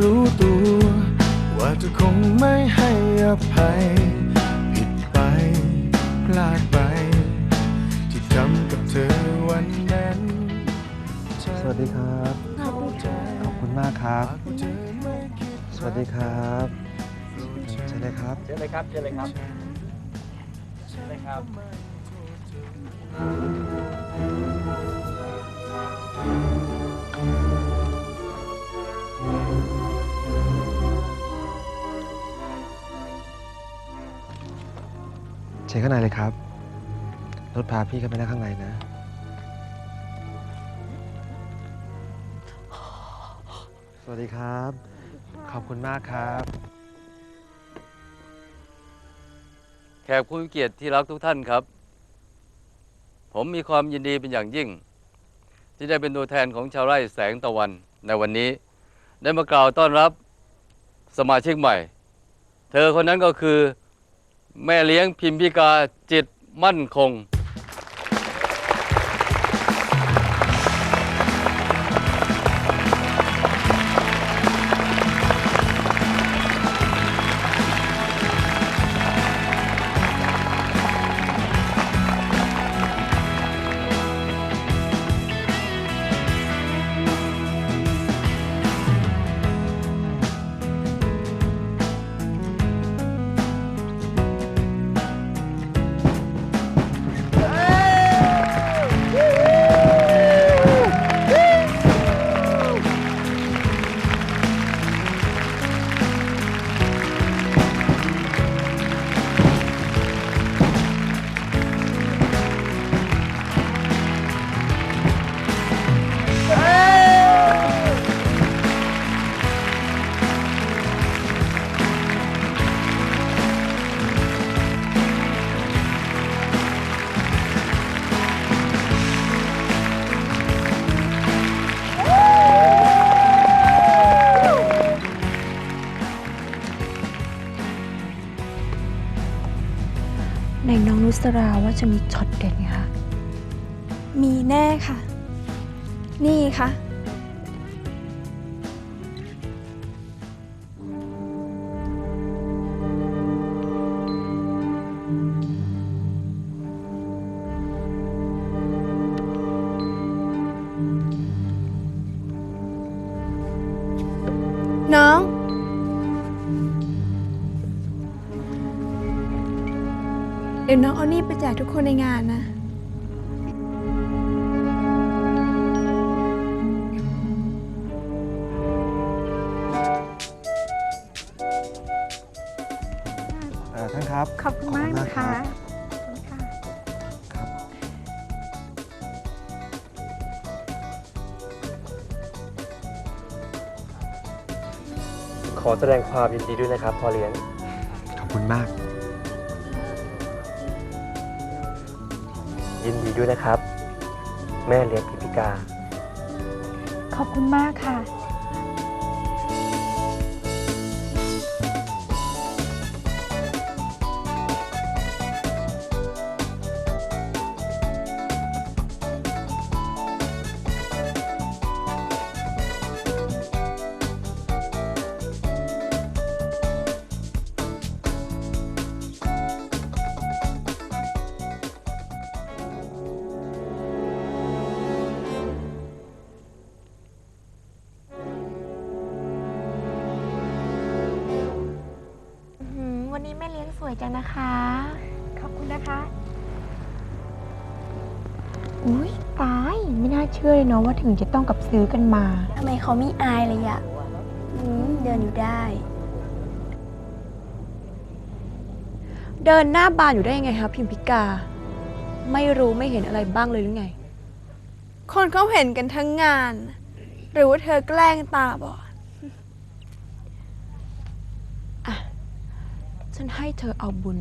รู้ตัว ว่าเธอคงไม่ให้อภัย ผิดไป พลาดไป ที่ทำกับเธอวันนั้นสวัสดีครับเข้าใจขอบคุณมากครับหากว่าเธอไม่คิดสวัสดีครับใช่เลยครับเชิญเลยครับเชิญเลยครับเชิญเลยครับ เชิญข้างในเลยครับ รถพาพี่เข้าไปนั่งข้างในนะ สวัสดีครับ ขอบคุณมากครับ แขกผู้มีเกียรติที่รักทุกท่านครับ ผมมีความยินดีเป็นอย่างยิ่ง ที่ได้เป็นตัวแทนของชาวไร่แสงตะวัน ในวันนี้ ได้มากล่าวต้อนรับสมาชิกใหม่ เธอคนนั้นก็คือ แม่เลี้ยงพิมพิกาจิตมั่นคง สราว่าจะมีช็อตเด็ดไงคะ มีแน่ค่ะ นี่ค่ะ ดี๋ยวน้องเอานี่ไปแจกทุกคนในงานนะ เอ่อท่านครับขอบคุณมากนะคะรับขอบคุณค่ะ ครับ ขอแสดงความยินดีด้วยนะครับพ่อเลี้ยง ขอบคุณมาก ยินดีด้วยนะครับ แม่เลี้ยงพิพิกา ขอบคุณมากค่ะ วยจังนะคะ ขอบคุณนะคะ อุ้ยตาย ไม่น่าเชื่อเลยเนาะว่าถึงจะต้องกับซื้อกันมา ทำไมเขาไม่อายเลยอะอืมเดินอยู่ได้ เดินหน้าบานอยู่ได้ยังไงคะพิมพิกา ไม่รู้ไม่เห็นอะไรบ้างเลยหรือไง คนเขาเห็นกันทั้งงาน หรือว่าเธอแกล้งตาบอด ฉันให้เธอเอาบุญ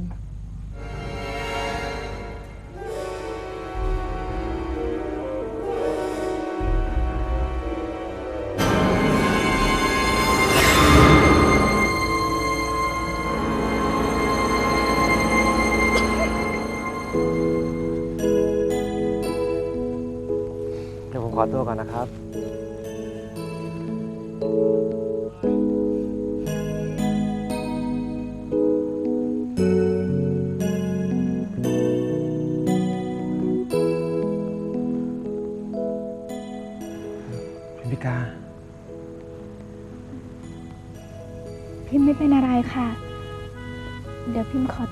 เดี๋ยวผมขอตัวก่อนนะครับ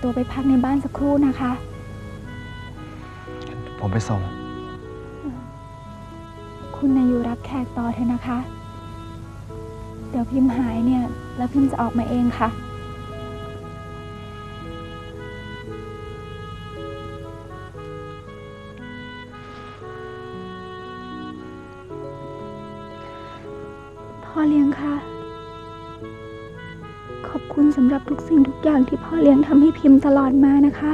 ตัวไปพักในบ้านสักครู่นะคะ ผมไปส่ง คุณนายูรับแขกต่อเถอะนะคะ เดี๋ยวพิมพ์หายเนี่ย แล้วพิมพ์จะออกมาเองค่ะ พ่อเลี้ยงค่ะ ขอบคุณสำหรับทุกสิ่งทุกอย่างที่พ่อเลี้ยงทำให้พิมพ์ตลอดมานะคะ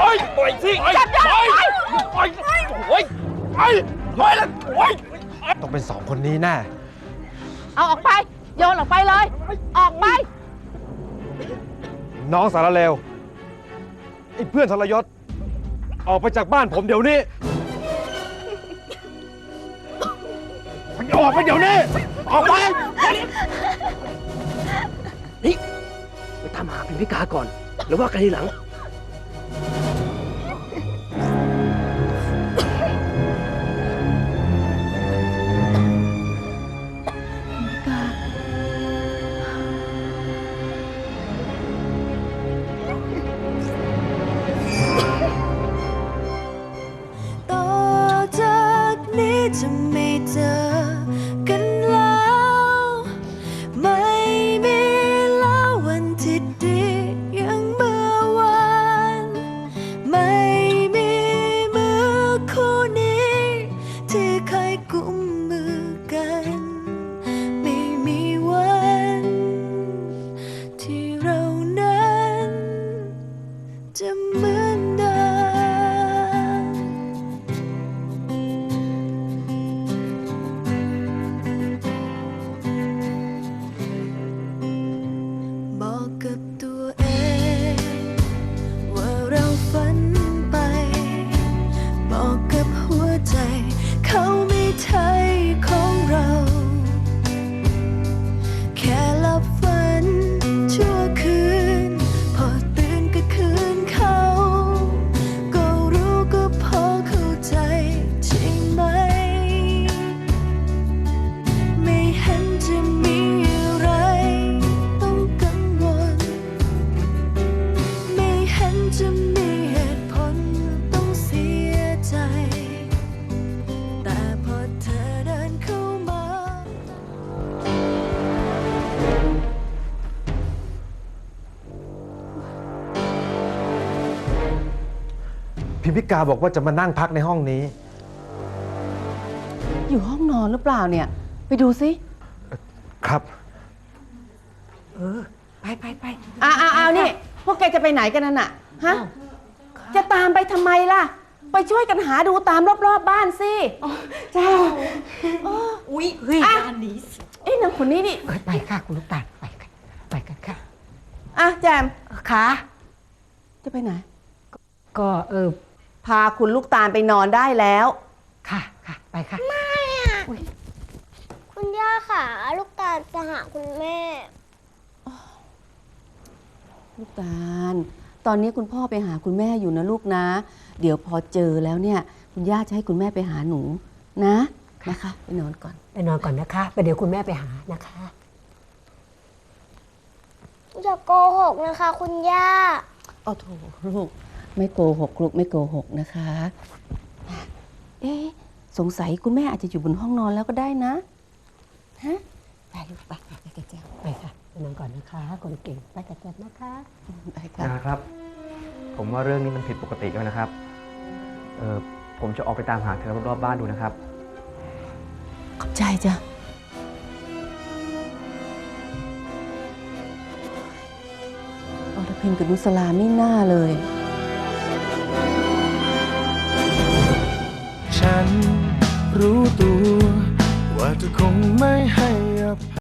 ไปเลยจับย้อนออกไปต้องเป็นสองคนนี้แน่เอาออกไป โยนออกไปเลย ออกไป น้องสารเลวไอ้เพื่อนทรยศ ออกไปจากบ้านผมเดี๋ยวนี้มันออกไปเดี๋ยวนี้ ออกไปไปตามหาพิมพิกาก่อนหรือว่ากันทีหลัง พิมพิกาบอกว่าจะมานั่งพักในห้องนี้ อยู่ห้องนอนหรือเปล่าเนี่ย ไปดูสิครับไปไปไปอ้าวอ้าวนี่ พวกแกจะไปไหนกันนั่นน่ะฮะจะตามไปทำไมล่ะ ไปช่วยกันหาดูตามรอบๆบบ้านสิเจ้าอุ้ยเฮ้ยอะอันนี้เอ้ยนางคนนี้นี่ไปค่ะคุณลูกตาลไปกันไปกันค่ะอะแจมขาจะไปไหน ก็เออ พาคุณลูกตาลไปนอนได้แล้ว ค่ะค่ะไปค่ะคุณย่าค่ะ ลูกตาลจะหาคุณแม่ ลูกตาล ตอนนี้คุณพ่อไปหาคุณแม่อยู่นะลูกนะ เดี๋ยวพอเจอแล้วเนี่ย คุณย่าจะให้คุณแม่ไปหาหนูนะนะคะไปนอนก่อน ไปนอนก่อนนะคะไปเดี๋ยวคุณแม่ไปหานะคะ อย่าโกหกนะคะ คุณย่า เอาโถลูก ไม่โกหกลูกไม่โกหกนะคะเอ๊ะสงสัยคุณแม่อาจจะอยู่บนห้องนอนแล้วก็ได้นะฮะไปลูกไปไปกับแจวไปค่ะไปนอนก่อนนะคะ คนเก่งไปกับแจมนะคะไปค่ะนะครับ ผมว่าเรื่องนี้มันผิดปกติแล้วนะครับเออผมจะออกไปตามหาเธอรอบๆบ้านดูนะครับ ขอบใจจ้ะอรพินกับนุสลาไม่น่าเลย ฉันรู้ตัว ว่าเธอคงไม่ให